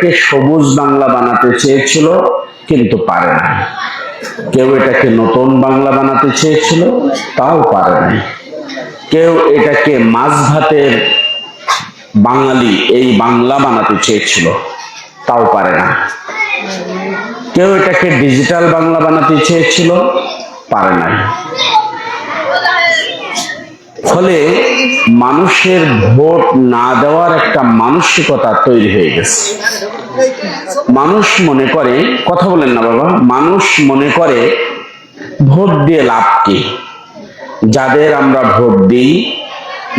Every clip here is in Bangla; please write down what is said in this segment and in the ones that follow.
এটাকে সবুজ বাংলা বানাতে চেয়েছিল, কিন্তু পারে না। কেউ এটাকে নতুন বাংলা বানাতে চেয়েছিল, তাও পারে নাই কেউ এটাকে মাছ ভাতের বাঙালি এই বাংলা বানাতে চেয়েছিল, তাও পারে না। কেউ এটাকে ডিজিটাল বাংলা বানাতে চেয়েছিল, পারে নাই ফলে মানুষের ভোট না দেওয়ার একটা মানসিকতা তৈরি হয়ে গেছে। মানুষ মনে করে, কথা বলেন না বাবা, মানুষ মনে করে ভোট দিয়ে লাভ কি? যাদের আমরা ভোট দিই,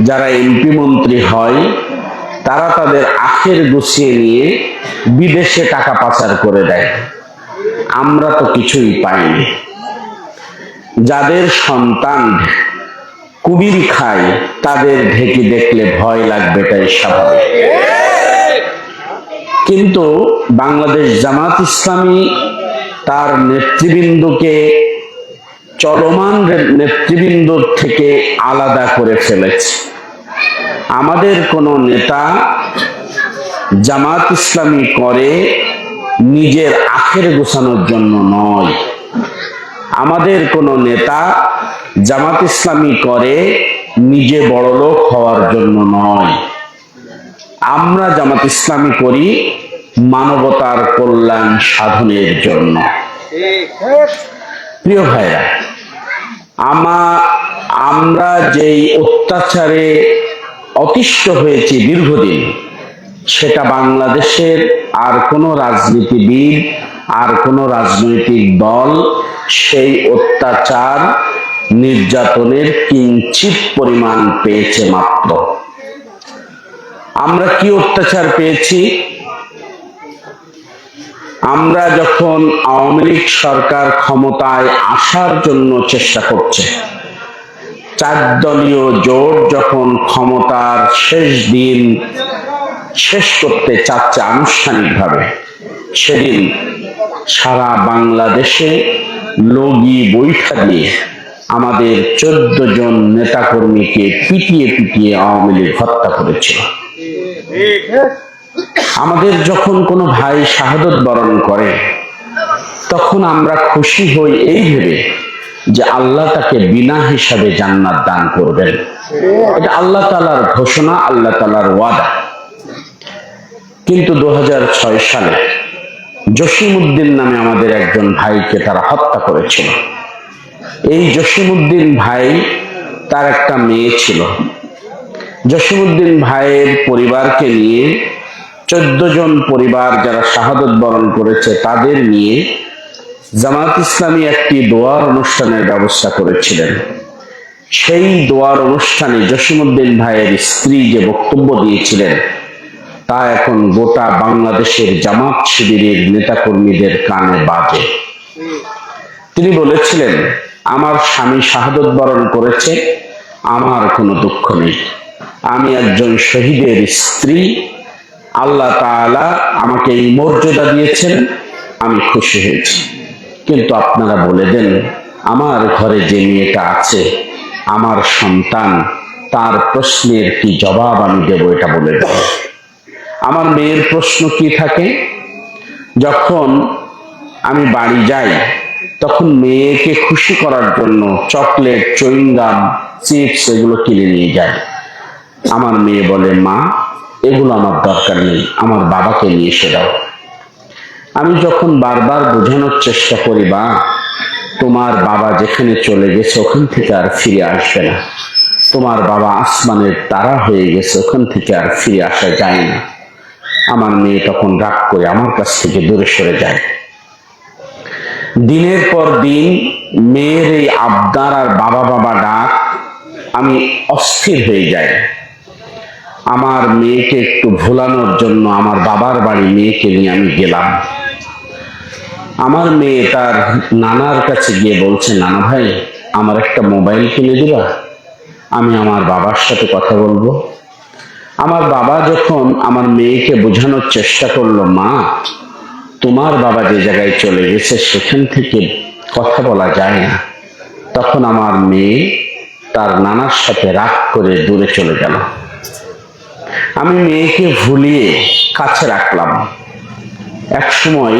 যারা এমপি মন্ত্রী হয়, তারা তাদের আখের গুছিয়ে নিয়ে বিদেশে টাকা পাচার করে দেয়। আমরা তো কিছুই পাইনি। যাদের সন্তান কুবির খায়, তাদের ঢেকি দেখলে ভয় লাগবে এটাই স্বাভাবিক। কিন্তু বাংলাদেশ জামাত ইসলামী তার নেতৃবৃন্দকে চলমান নেতৃবৃন্দ থেকে আলাদা করে ফেলেছে। আমাদের কোনো নেতা জামাত ইসলামী করে নিজের আখের গোছানোর জন্য নয়। আমাদের কোনো নেতা জামাত ইসলামী করে নিজে বড়লোক হওয়ার জন্য নয়। আমরা জামাত ইসলামী করি মানবতার কল্যাণ সাধনের জন্য। প্রিয় ভাইরা, আমা আমরা যেই অত্যাচারে অতিষ্ঠ হয়েছি দীর্ঘদিন, সেটা বাংলাদেশের আর কোনো রাজনীতিবিদ আর কোনো রাজনৈতিক দল সেই অত্যাচার নির্যাতনের কিঞ্চিত পরিমাণ পেয়েছে মাত্র। আমরা কি অত্যাচার পেয়েছি? আমরা যখন আওয়ামী লীগ সরকার ক্ষমতায় আসার জন্য চেষ্টা করছে চার দলীয় জোট যখন ক্ষমতার শেষ দিন শেষ করতে চাচ্ছে আনুষ্ঠানিকভাবে, সেদিন সারা বাংলাদেশে লগি বৈঠা দিয়ে আমাদের চোদ্দ জন নেতাকর্মীকে পিটিয়ে পিটিয়ে আওয়ামী লীগ হত্যা করেছিল। আমাদের যখন কোনো ভাই শাহাদত বরণ করে, তখন আমরা খুশি হই এই ভেবে যে আল্লাহ তাকে বিনা হিসাবে জান্নাত দান করবেন। এটা আল্লাহ তালার ঘোষণা, আল্লাহ তালার ওয়াদা। কিন্তু দু হাজার ছয় সালে জসিমউদ্দিন নামে আমাদের একজন ভাইকে তারা হত্যা করেছিল। এই জসিমুদ্দিন ভাই তার একটা মেয়ে ছিল। জসিমুদ্দিন ভাইয়ের পরিবারকে নিয়ে চোদ্দ জন পরিবার যারা শাহাদত বরণ করেছে, তাদের নিয়ে জামাত ইসলামী একটি দোয়ার অনুষ্ঠানের ব্যবস্থা করেছিলেন। সেই দোয়ার অনুষ্ঠানে জসিমুদ্দিন ভাইয়ের স্ত্রী যে বক্তব্য দিয়েছিলেন, তা এখন গোটা বাংলাদেশের জামাত শিবিরের নেতাকর্মীদের কানে বাজে। তিনি বলেছিলেন আমার স্বামী শাহাদত বরণ করেছে, আমার কোনো দুঃখ নেই। আমি একজন শহীদের স্ত্রী, আল্লাহ তাআলা আমাকে এই মর্যাদা দিয়েছেন, আমি খুশি হয়েছি। কিন্তু আপনারা বলে দেন, আমার ঘরে যে মেয়েটা আছে, আমার সন্তান, তার প্রশ্নের কি জবাব আমি দেব এটা বলে দেব আমার মেয়ের প্রশ্ন কি থাকে? যখন আমি বাড়ি যাই তখন মেয়েকে খুশি করার জন্য চকলেট, চুইংগাম, চিপস এগুলো কিনে নিয়ে যায়। আমার মেয়ে বলে, মা, এগুলো আমার দরকার নেই, আমার বাবাকে নিয়ে এসে দাও। আমি যখন বারবার বোঝানোর চেষ্টা করি বা তোমার বাবা যেখানে চলে গেছে ওখান থেকে আর ফিরে আসবে না। তোমার বাবা আসমানের তারা হয়ে গেছে, ওখান থেকে আর ফিরে আসা যায় না। আমার মেয়ে তখন রাগ করে আমার কাছ থেকে দূরে সরে যায়। দিনের পর দিন মেয়ের এই আবদার আর বাবা বাবা ডাক আমি অস্থির হয়ে যাই। আমার মেয়েকে একটু ভোলানোর জন্য আমার বাবার বাড়ি মেয়েকে নিয়ে আমি গেলাম। আমার মেয়ে তার নানার কাছে গিয়ে বলছে, নানা ভাই, আমার একটা মোবাইল কিনে দিবা? আমি আমার বাবার সাথে কথা বলব। আমার বাবা যখন আমার মেয়েকে বোঝানোর চেষ্টা করল, মা তোমার বাবা যে জায়গায় চলে গেছে, সেখান থেকে কথা বলা যায় না। তখন আমার মেয়ে তার নানার সাথে রাগ করে দূরে চলে গেল। আমি মেয়েকে ভুলিয়ে কাছে রাখলাম। এক সময়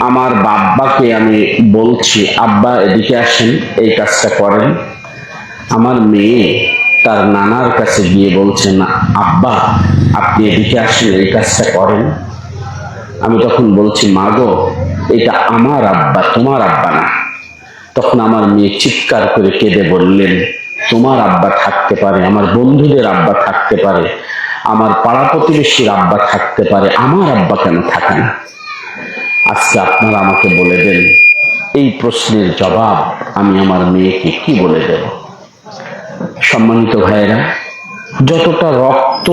আমার বাব্বাকে আমি বলছি, আব্বা, এদিকে আসেন, এই কাজটা করেন। আমার মেয়ে তার নানার কাছে গিয়ে বলছে, না, আব্বা, আপনি এদিকে আসেন, এই কাজটা করেন। আমি তখন বলছি, মা গো, এটা আমার আব্বা, তোমার আব্বা না। তখন আমার মেয়ে চিৎকার করে কেঁদে বললেন, তোমার আব্বা থাকতে পারে, আমার বন্ধুদের আব্বা থাকতে পারে, আমার পাড়া প্রতিবেশীর আব্বা থাকতে পারে, আমার আব্বা কেন থাকে না? আজকে আপনারা আমাকে বলে দেন, এই প্রশ্নের জবাব আমি আমার মেয়েকে কি বলে দেব? সম্মানিত ভাইয়েরা, যতটা রক্ত,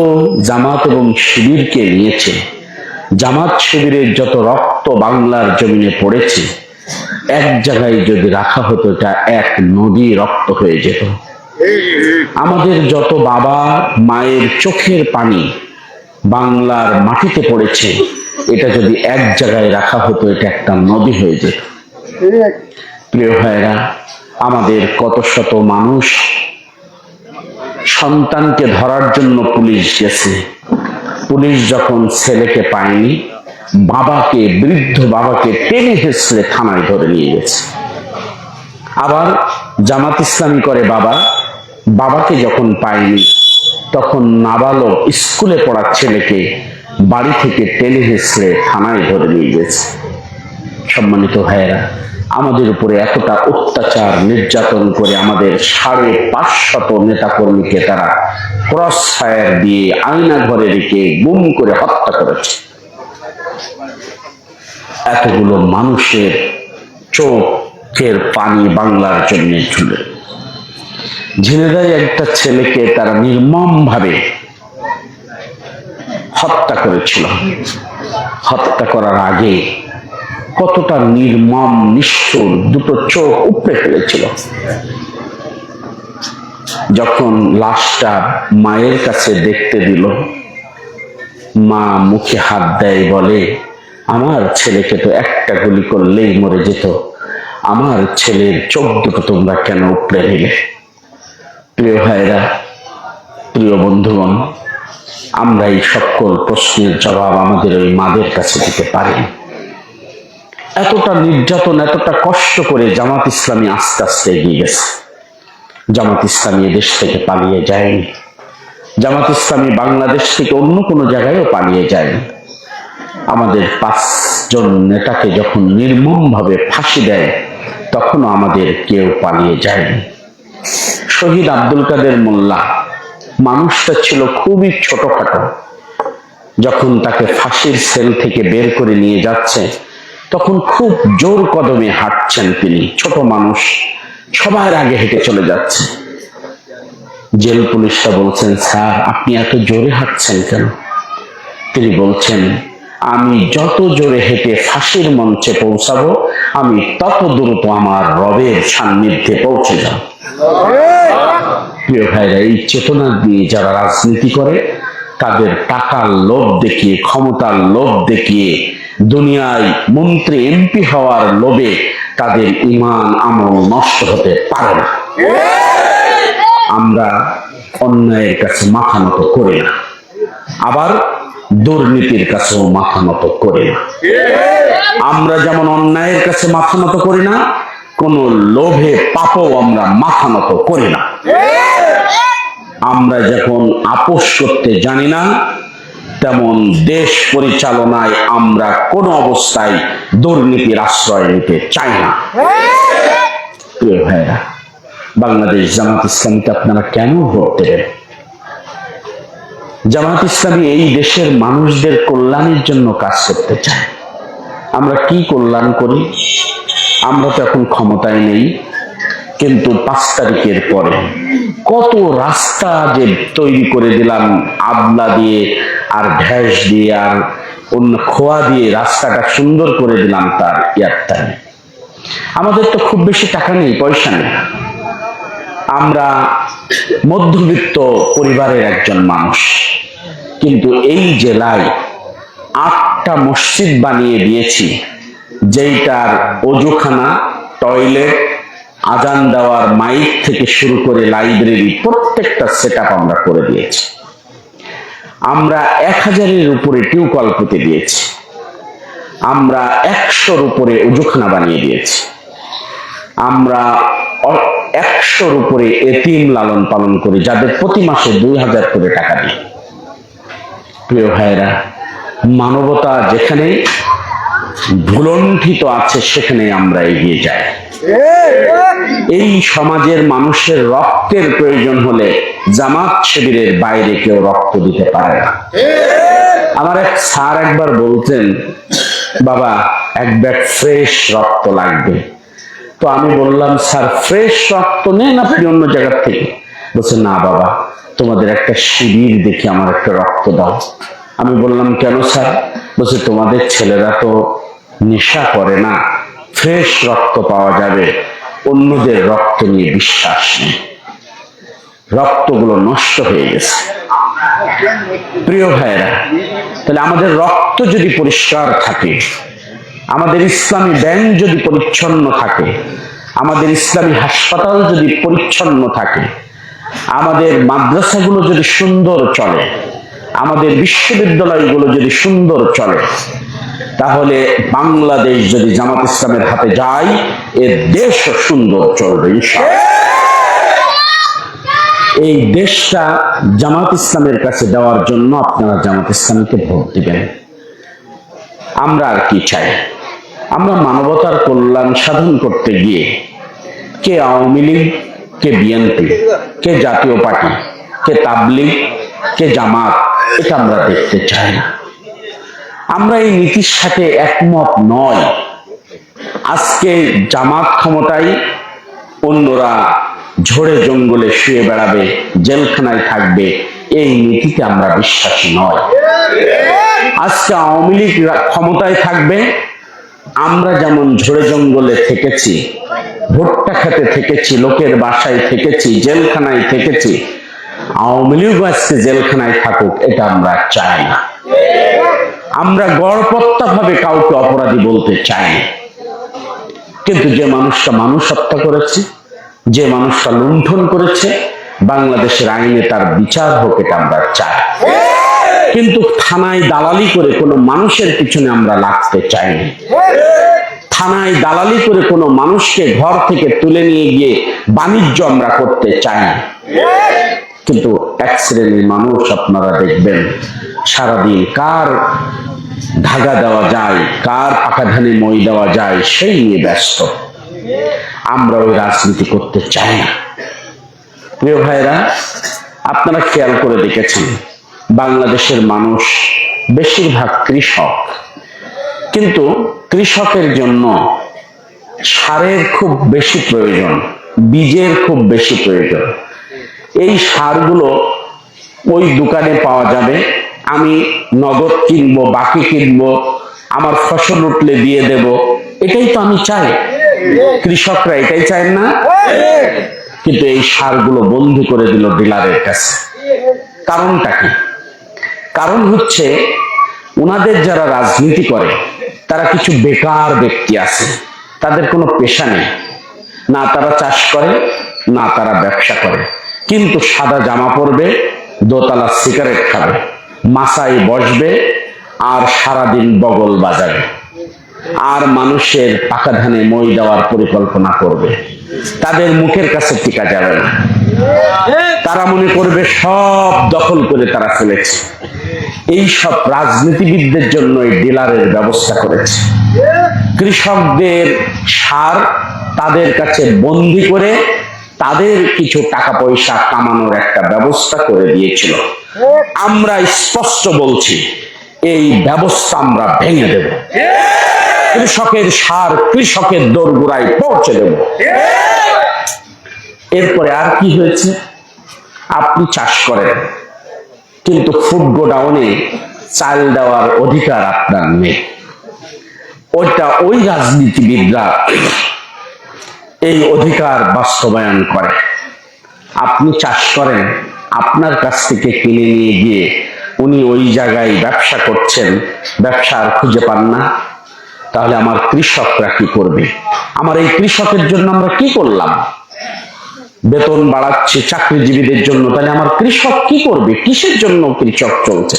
জামাত এবং শিবিরকে নিয়েছে জামাত শিবিরের যত রক্ত বাংলার জমিনে পড়েছে, এক জায়গায় যদি রাখা হতো, এটা এক নদী রক্ত হয়ে যেত। আমাদের যত বাবা মায়ের চোখের পানি বাংলার মাটিতে পড়েছে, এটা যদি এক জায়গায় রাখা হতো, এটা একটা নদী হয়ে যেত। প্রিয় ভাইরা আমাদের কত শত মানুষ সন্তানকে ধরার জন্য পুলিশ গেছে। পুলিশ যখন ছেলেকে পায়নি, বাবাকে, বৃদ্ধ বাবাকে টেনে হেসড়ে থানায় ধরে নিয়ে গেছে। আবার জামাত ইসলামী করে বাবা, বাবাকে যখন পায়নি, তখন নাবালক স্কুলে পড়ার ছেলেকে বাড়ি থেকে টেনে হেসড়ে থানায় ধরে নিয়ে গেছে। সম্মানিত ভাইয়েরা, আমাদের উপরে এতটা অত্যাচার, নির্যাতন করে আমাদের সাড়ে পাঁচশত নেতাকর্মীকে তারা ক্রস ফায়ার দিয়ে আয়না ঘরে রেখে গুম করে হত্যা করেছে। এতগুলো মানুষের চোখের পানি বাংলার জন্য ঝুলে। একটা ছেলেকে তারা নির্মম ভাবে হত্যা করেছিল। হত্যা করার আগে কতটা নির্মম, নিষ্ঠুর, দুটো চোখ উপড়ে ফেলেছিল। যখন লাশটা মায়ের কাছে দেখতে দিল, মা মুখে হাত দেয় বলে, আমার ছেলেকে তো একটা গুলি করলেই মরে যেত। আমার ছেলের চোখ দুটো তোমরা কেন উপড়ে নিলে? প্রিয় ভাইরা প্রিয় বন্ধুগণ আমরা এই সকল প্রশ্নের জবাব আমাদের ওই মাদের কাছে দিতে পারি। এতটা নির্যাতন, এতটা কষ্ট করে জামাত ইসলামী আস্তে আস্তে এগিয়ে গেছে। জামাত ইসলামী দেশ থেকে পালিয়ে যায়নি। জামাত ইসলামী বাংলাদেশ থেকে অন্য কোনো জায়গায়ও পালিয়ে যায়নি। আমাদের পাঁচজন নেতাকে যখন নির্মম ভাবে ফাঁসি দেয়, তখনও আমাদের কেউ পালিয়ে যায়নি। শহীদ আব্দুল কাদের মোল্লা মানুষটা ছিল খুবই ছোটখাটো। যখন তাকে ফাঁসির সেল থেকে বের করে নিয়ে যাচ্ছে, তখন খুব জোর কদমে হাঁটছেন তিনি। ছোট মানুষ সবার আগে হেঁটে চলে যাচ্ছে। জেল পুলিশটা বলছেন, স্যার, আপনি এত জোরে হাঁটছেন কেন? তিনি বলছেন, আমি যত জোরে হেঁটে ফাঁসির মঞ্চে পৌঁছাবো, আমি তত দ্রুত আমার রবের সান্নিধ্যে পৌঁছে যাব। প্রিয় ভাইরা, এই চেতনা দিয়ে যারা রাজনীতি করে, তাদের টাকার লোভ দেখিয়ে, ক্ষমতার লোভ দেখিয়ে, দুনিয়ায় মন্ত্রী, এমপি হওয়ার লোভে তাদের ইমান, আমল নষ্ট হতে পারে না। আমরা অন্যায়ের কাছে মাথা নত করি না। আবার দুর্নীতির কাছেও মাথা নত করি না। আমরা যেমন অন্যায়ের কাছে মাথা নত করি না, কোন লোভে, পাপও আমরা মাথা নত করি না। আমরা যখন আপোষ করতে জানি না তেমন দেশ পরিচালনায় আমরা কোন অবস্থায় দুর্নীতির আশ্রয় নিতে চাই না। বাংলাদেশ জামাত ইসলামীকে আপনারা কেন ভোট দেবেন? জামাত ইসলামী এই দেশের মানুষদের কল্যাণের জন্য কাজ করতে চায়। আমরা কি কল্যাণ করি? আমরা তো এখন ক্ষমতায় নেই। কিন্তু পাঁচ তারিখের পরে কত রাস্তা যে তৈরি করে দিলাম, আবলা দিয়ে আর ভ্যাস দিয়ে আর অন্য খোয়া দিয়ে রাস্তাটা সুন্দর করে দিলাম তার ইয়ারটাইমে আমাদের তো খুব বেশি টাকা নেই, পয়সা নেই। আমরা মধ্যবিত্ত পরিবারের একজন মানুষ, কিন্তু এই জেলায় আটটা মসজিদ বানিয়ে দিয়েছি, যেইটার অজুখানা, টয়লেট আজান দেওয়ার মাইক থেকে শুরু করে লাইব্রেরি প্রত্যেকটা সেট আমরা করে দিয়েছি। আমরা এক হাজারের উপরে টিউকল পুঁতে দিয়েছি। আমরা একশোর উপরে উজুখানা বানিয়ে দিয়েছি। আমরা একশোর উপরে এতিম লালন পালন করি, যাদের প্রতি মাসে দুই হাজার করে টাকা দিই। প্রিয় ভাইরা মানবতা যেখানে ভুলণ্ঠিত আছে সেখানে আমরা এগিয়ে যাই। এই সমাজের মানুষের রক্তের প্রয়োজন হলে জামাত শিবিরের বাইরে কেউ রক্ত দিতে পারে না। আমার এক স্যার একবার বলতেন, বাবা, এক ব্যাগ ফ্রেশ রক্ত লাগবে। তো আমি বললাম, স্যার, ফ্রেশ রক্ত নেন আপনি অন্য জায়গার থেকে। বলছে, না বাবা, তোমাদের একটা শিবির দেখে আমার একটা রক্ত দাও। আমি বললাম, কেন স্যার? বলছে, তোমাদের ছেলেরা তো নেশা করে না। ফ্রেশ রক্ত পাওয়া যাবে। অন্যদের রক্ত নিয়ে বিশ্বাস নেই। রক্তগুলো নষ্ট হয়ে গেছে। প্রিয় ভাইরা তাহলে আমাদের রক্ত যদি পরিষ্কার থাকে, আমাদের ইসলামী ব্যাংক যদি পরিচ্ছন্ন থাকে, আমাদের ইসলামী হাসপাতাল যদি পরিচ্ছন্ন থাকে, আমাদের মাদ্রাসাগুলো যদি সুন্দর চলে, আমাদের বিশ্ববিদ্যালয়গুলো যদি সুন্দর চলে তাহলে বাংলাদেশ যদি জামাত ইসলামের হাতে যায়, এ দেশ সুন্দর চলবে এই দেশটা জামাত ইসলামের কাছে দেওয়ার জন্য আপনারা জামাত ইসলামকে ভোট দিবেন। আমরা আর কি চাই? আমরা মানবতার কল্যাণ সাধন করতে গিয়ে কে আওয়ামী লীগ, কে বিএনপি, কে জাতীয় পার্টি, কে তাবলিগ, কে জামাত, এটা আমরা দেখতে চাই না। আমরা এই নীতির সাথে একমত নয়। আজকে জামাত ক্ষমতায় অন্যরা ঝড়ে জঙ্গলে শুয়ে বেড়াবে, জেলখানায় থাকবে, এই নীতিতে আমরা বিশ্বাসী নয়। আজকে আওয়ামী লীগ ক্ষমতায় থাকবে, আমরা যেমন ঝড়ে জঙ্গলে থেকেছি, ভুট্টা খেতে থেকেছি, লোকের বাসায় থেকেছি, জেলখানায় থেকেছি, আওয়ামী লীগ আজকে জেলখানায় থাকুক, এটা আমরা চাই না। আমরা গড়পত্তা ভাবে কাউকে অপরাধী বলতে চাই কিন্তু যে মানুষটা মানুষ হত্যা করেছে, যে মানুষটা লুণ্ঠন করেছে, বাংলাদেশের আইনে তার বিচার হোক এটা আমরা চাই। কিন্তু থানায় দালালি করে কোনো মানুষের পিছনে আমরা লাগতে চাই না। থানায় দালালি করে কোনো মানুষকে ঘর থেকে তুলে নিয়ে গিয়ে বাণিজ্য আমরা করতে চাই না। কিন্তু এক শ্রেণির মানুষ আপনারা দেখবেন সারাদিন কার ধাগা দেওয়া যায়, কার পাকা ধানে মই দেওয়া যায়, সেই নিয়ে ব্যস্ত। আমরা ওই রাজনীতি করতে চাই না। প্রিয় ভাইরা আপনারা খেয়াল করে দেখেছেন, বাংলাদেশের মানুষ বেশিরভাগ কৃষক। কিন্তু কৃষকের জন্য সারের খুব বেশি প্রয়োজন, বীজের খুব বেশি প্রয়োজন। এই সারগুলো ওই দোকানে পাওয়া যাবে আমি নগদ কিনবো, বাকি কিনবো, আমার ফসল উঠলে দিয়ে দেব, এটাই তো আমি চাই। কৃষকরা এটাই চায় না? কিন্তু এই সারগুলো বন্ধ করে দিল ডিলারের কাছে। কারণটা কি? কারণ হচ্ছে ওনাদের যারা রাজনীতি করে, তারা কিছু বেকার ব্যক্তি আছে, তাদের কোনো পেশা নেই। না তারা চাষ করে, না তারা ব্যবসা করে। কিন্তু সাদা জামা পরবে দোতলা সিগারেট খাবে। মাসায় বসবে আর সারাদিন বগল বাজাবে। আর মানুষের পাকা ধানে মই দেওয়ার পরিকল্পনা করবে। তাদের মুখের কাছে টিকা যাবে না। তারা মনে করবে সব দখল করে তারা ফেলেছে। এই সব রাজনীতিবিদদের জন্য এই ডিলারের ব্যবস্থা করেছে। কৃষকদের সার তাদের কাছে বন্দি করে তাদের কিছু টাকা পয়সা কামানোর একটা ব্যবস্থা করে দিয়েছিল। আমরা স্পষ্ট বলছি, এই ব্যবস্থা আমরা ভেঙে দেব। কৃষকের সার, কৃষকের দোরগোড়ায় পৌঁছে দেব। এরপরে আর কি হয়েছে? আপনি চাষ করেন, কিন্তু ফুড গোডাউনে চাল দেওয়ার অধিকার আপনার নেই। ওইটা ওই রাজনীতিবিদরা এই অধিকার বাস্তবায়ন করে। আপনি চাষ করেন, আপনার কাছ থেকে কিনে নিয়ে গিয়ে উনি ওই জায়গায় ব্যবসা করছেন, ব্যবসা আর খুঁজে পান না। তাহলে আমার কৃষকরা কি করবে? আমার এই কৃষকের জন্য আমরা কি করলাম? বেতন বাড়াচ্ছে, চাকরিজীবীদের জন্য। তাহলে আমার কৃষক কি করবে? কিসের জন্য কৃষক চলছে?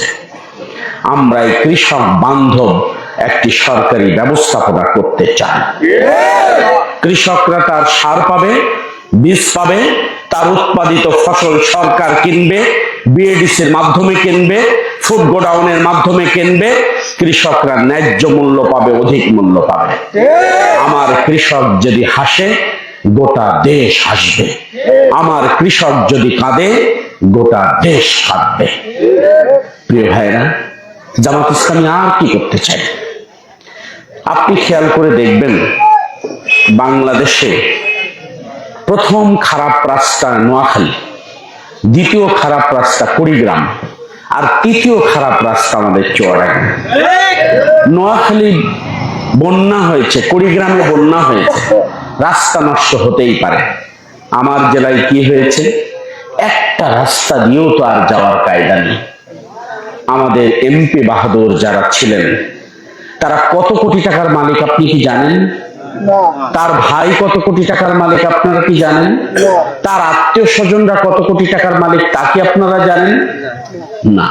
আমরা এই কৃষক বান্ধব একটি সরকারি ব্যবস্থাপনা করতে চান কৃষকরা তার সার পাবে, বীজ পাবে, তার উৎপাদিত ফসল সরকার কিনবে বিএডিসির মাধ্যমে কিনবে ফুড গোডাউনের মাধ্যমে কিনবে, কৃষকরা ন্যায্য মূল্য পাবে, অধিক মূল্য পাবে। আমার কৃষক যদি হাসে, গোটা দেশ হাসবে। আমার কৃষক যদি কাঁদে, গোটা দেশ কাঁদবে। প্রিয় ভাইরা জামাত ইসলামী আর কি করতে চাই আপনি খেয়াল করে দেখবেন বাংলাদেশে প্রথম খারাপ রাস্তা নোয়াখালী, দ্বিতীয় খারাপ রাস্তা কুড়িগ্রাম, আর তৃতীয় খারাপ রাস্তা আমাদের চুয়াডাঙ্গা নোয়াখালী বন্যা হয়েছে, কুড়িগ্রামে বন্যা হয়েছে, রাস্তা নষ্ট হতেই পারে। আমার জেলায় কি হয়েছে? একটা রাস্তা দিয়েও তো আর যাওয়ার কায়দা নেই। আমাদের এমপি বাহাদুর যারা ছিলেন, তারা কত কোটি টাকার মালিক আপনি কি জানেন? তার ভাই কত কোটি টাকার মালিক আপনারা কি জানেন? তার আত্মীয় স্বজনরা কত কোটি টাকার মালিক তা কি আপনারা জানেন? না।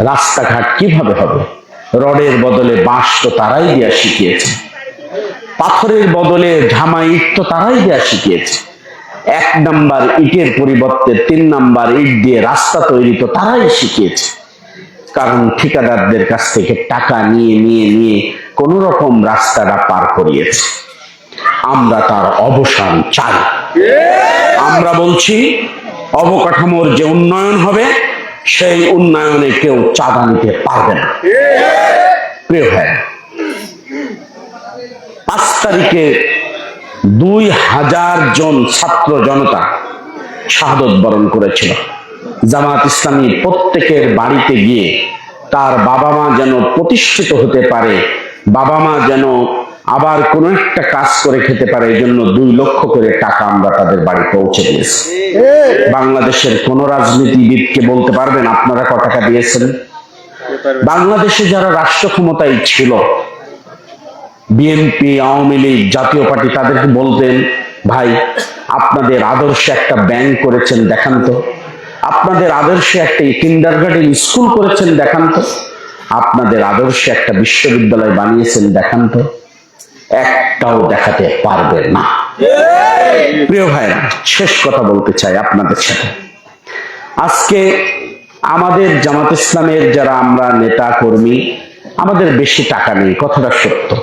রাস্তাঘাট কীভাবে হবে? রডের বদলে বাঁশ তো তারাই দেওয়া শিখিয়েছে। পাথরের বদলে ঝামা ইট তো তারাই দেওয়া শিখিয়েছে। এক নাম্বার ইটের পরিবর্তে তিন নাম্বার ইট দিয়ে রাস্তা তৈরি তো তারাই শিখিয়েছে। কারণ ঠিকাদারদের কাছ থেকে টাকা নিয়ে নিয়ে নিয়ে কোন রকম রাস্তাটা পার করিয়েছে। আমরা তার অবসান চাই। আমরা বলছি, অবকাঠামোর যে উন্নয়ন হবে, সেই উন্নয়নে কেউ চাঁদা নিতে পারবে না। প্রিয় ভাই, পাঁচ তারিখে দুই হাজার জন ছাত্র জনতা শাহাদত বরণ করেছিল। জামাত ইসলামী প্রত্যেকের বাড়িতে গিয়ে তার বাবা মা যেন প্রতিষ্ঠিত হতে পারে বাবা মা যেন আবার কোনো একটা কাজ করে খেতে পারে, এই জন্য দুই লক্ষ করে টাকা আমরা তাদের বাড়ি পৌঁছে দিয়েছি। বাংলাদেশের কোন রাজনীতিবিদকে বলতে পারবেন? আপনারা ক টাকা দিয়েছেন। বাংলাদেশে যারা রাষ্ট্র ক্ষমতায় ছিল, বিএনপি, আওয়ামী লীগ, জাতীয় পার্টি, তাদেরকে বলতেন, ভাই, আপনাদের আদর্শে একটা ব্যাংক করেছেন, দেখান তো। আপনাদের আদর্শে একটা কিন্ডার গার্ডেন স্কুল করেছেন, দেখান তো। আপনাদের আদর্শে একটা বিশ্ববিদ্যালয় বানিয়েছেন দেখান তো। একটাও দেখাতে পারবে না। প্রিয় ভাইরা শেষ কথা বলতে চাই আপনাদের সাথে। আজকে আমাদের জামাত ইসলামের যারা আমরা নেতা কর্মী আমাদের বেশি টাকা নেই কথাটা সত্য।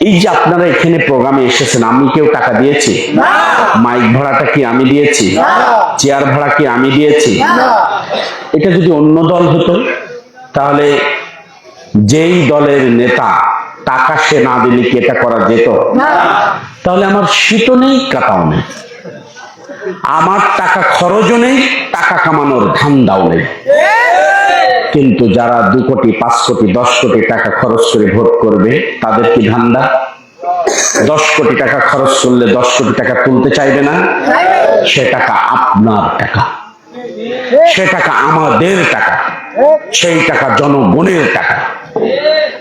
এই যে আপনারা এখানে প্রোগ্রামে এসেছেন আমি কেউ টাকা দিয়েছি? মাইক ভাড়াটা কি আমি দিয়েছি? চেয়ার ভাড়া কি আমি দিয়েছি? এটা যদি অন্য দল হতো তাহলে যেই দলের নেতা টাকা সে না দিলে কি এটা করা যেত? তাহলে আমার শীতও নেই কাটাও নেই। আমার টাকা খরচও নেই, টাকা কামানোর ধান্দাও নেই। কিন্তু যারা দু কোটি, পাঁচ কোটি, দশ কোটি টাকা খরচ করে ভোট করবে, তাদের কি ধান্দা? দশ কোটি টাকা খরচ করলে দশ কোটি টাকা তুলতে চাইবে না? সে টাকা আপনার টাকা। সে টাকা আমাদের টাকা। সেই টাকা জনগণের টাকা।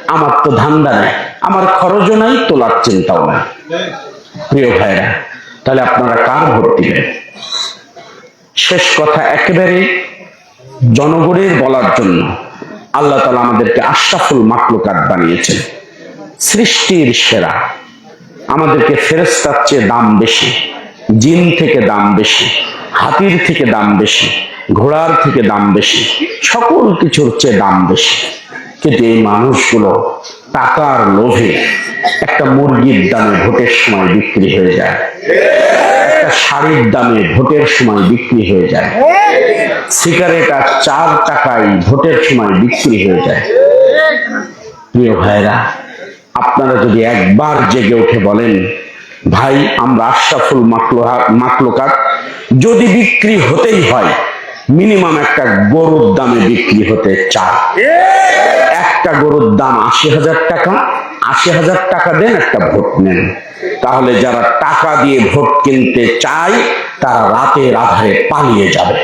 আমার তো ধান্দা নেই, আমার খরচও নাই, তোলার চিন্তাও নাই। প্রিয় ভাইরা, তাহলে আপনারা কার ভোট দিবেন? শেষ কথা একেবারে জনগণের বলার জন্য। আল্লাহ তালা আমাদেরকে আশরাফুল মাকলুকাত বানিয়েছেন। সৃষ্টির সেরা। আমাদেরকে ফেরেস্তার চেয়ে দাম বেশি, জিন থেকে দাম বেশি, হাতির থেকে দাম বেশি, ঘোড়ার থেকে দাম বেশি, সকল কিছুর চেয়ে দাম বেশি। কিন্তু এই মানুষগুলো টাকার লোভে একটা মুরগির দামে ভোটের সময় বিক্রি হয়ে যায়, একটা শাড়ির দামে ভোটের সময় বিক্রি হয়ে যায়, সিগারেট আর চার টাকায় ভোটের সময় বিক্রি হয়ে যায়। প্রিয় ভাইরা আপনারা যদি একবার জেগে উঠে বলেন, ভাই, আমরা আশরাফুল মাকলুকাত, যদি বিক্রি হতেই হয়, মিনিমাম একটা গরুর দামে বিক্রি হতে চায় একটা গরুর দাম আশি হাজার টাকা, আশি হাজার টাকা দেন, একটা ভোট নেন। তাহলে যারা টাকা দিয়ে ভোট কিনতে চায়, তারা রাতের আধারে পালিয়ে যাবে।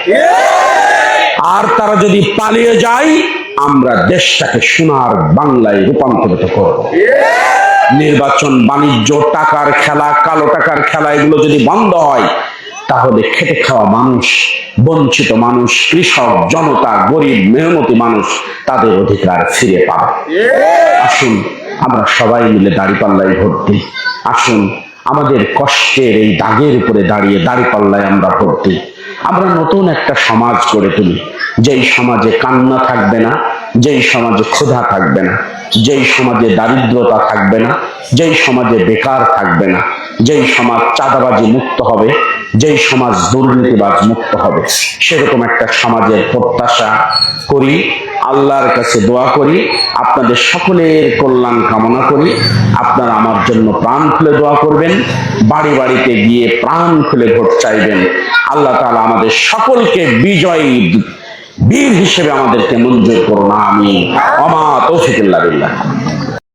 আর তারা যদি পালিয়ে যায়, আমরা দেশটাকে সোনার বাংলায় রূপান্তরিত করব। নির্বাচন বাণিজ্য, টাকার খেলা, কালো টাকার খেলা, এগুলো যদি বন্ধ হয় তাহলে খেটে খাওয়া মানুষ, বঞ্চিত মানুষ, কৃষক, জনতা, গরিব, মেহনতি মানুষ তাদের অধিকার ফিরে পাবে আসুন, আমরা সবাই মিলে দাড়িপাল্লায় ভোট দিই। আসুন, আমাদের কষ্টের এই দাগের উপরে দাঁড়িয়ে দাড়িপাল্লায় আমরা ভোট দিই। আমরা নতুন একটা সমাজ গড়ে তুলি। যেই সমাজে কান্না থাকবে না, যেই সমাজে ক্ষুধা থাকবে না, যেই সমাজে দারিদ্রতা থাকবে না, যেই সমাজে বেকার থাকবে না, যেই সমাজ চাঁদাবাজি মুক্ত হবে যেই সমাজ দুর্নীতিবাজ মুক্ত হবে, সেরকম একটা সমাজের প্রত্যাশা করি, আল্লাহর কাছে দোয়া করি, আপনাদের সকলের কল্যাণ কামনা করি, আপনারা আমার জন্য প্রাণ খুলে দোয়া করবেন, বাড়ি বাড়িতে গিয়ে প্রাণ খুলে ভোট চাইবেন। আল্লাহ তাআলা আমাদের সকলকে বিজয়ী বীর হিসেবে আমাদেরকে মঞ্জুর করুন আমি অমা তৌফিকুল্লাহ